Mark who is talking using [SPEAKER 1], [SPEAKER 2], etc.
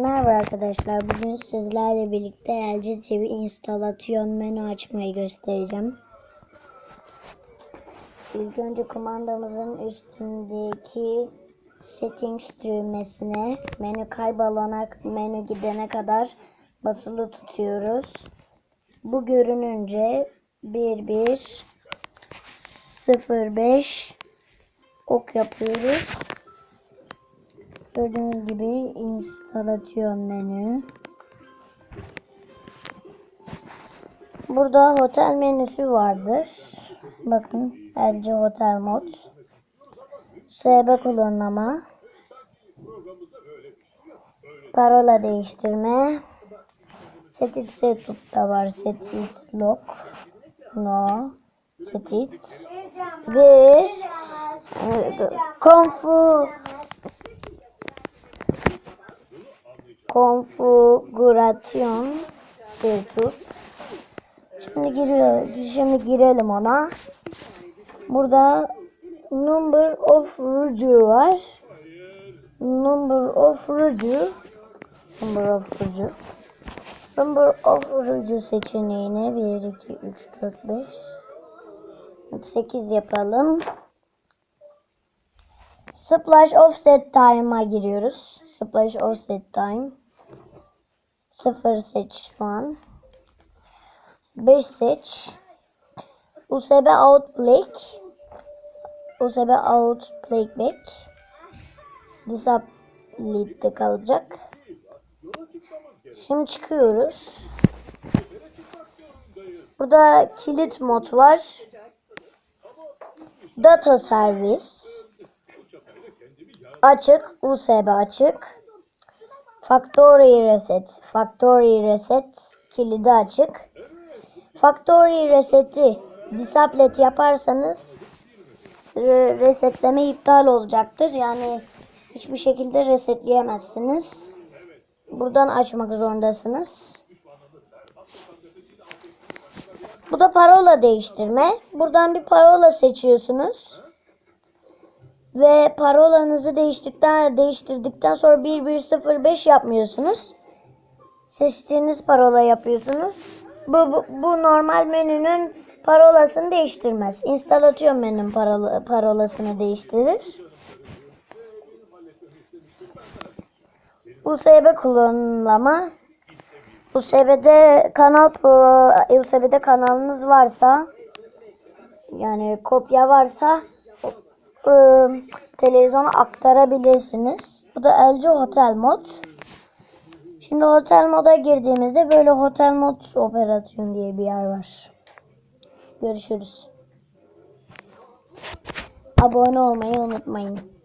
[SPEAKER 1] Merhaba arkadaşlar. Bugün sizlerle birlikte LG TV instalasyon menü açmayı göstereceğim. İlk önce kumandamızın üstündeki settings düğmesine menü kaybolana menü gidene kadar basılı tutuyoruz. Bu görününce 11 05 ok yapıyoruz. Gördüğünüz gibi instalasyon menü. Burada otel menüsü vardır. Bakın LG Hotel Mod. SB kullanma. Parola değiştirme. Set it setup da var. Set it lock. No. Set it. Bir. Konfu konfigürasyon setup. Şimdi giriyor. Şimdi girelim ona. Burada number of rucu var. Number of rucu. Number of rucu. Number of rucu seçeneğine 1, 2, 3, 4, 5. 8 yapalım. Splash offset time'a giriyoruz. Splash offset time. 0 seç şu an. 5 seç. USB out black. USB out playback. Disabled'de kalacak. Şimdi çıkıyoruz. Burada kilit mod var. Data service. Açık. USB açık. Factory reset. Factory reset. Kilidi açık. Factory reseti disablet yaparsanız re- resetleme iptal olacaktır. Yani hiçbir şekilde resetleyemezsiniz. Buradan açmak zorundasınız. Bu da parola değiştirme. Buradan bir parola seçiyorsunuz. Ve parolanızı değiştirdikten, değiştirdikten sonra 1105 yapmıyorsunuz. Seçtiğiniz parola yapıyorsunuz. Bu, bu, bu normal menünün parolasını değiştirmez. İnstalasyon menünün parola, parolasını değiştirir. USB kullanılama. USB'de kanal pro, USB'de kanalınız varsa yani kopya varsa ıı, televizyona aktarabilirsiniz. Bu da LG Hotel Mod. Şimdi Hotel Mod'a girdiğimizde böyle Hotel Mod operasyon diye bir yer var. Görüşürüz. Abone olmayı unutmayın.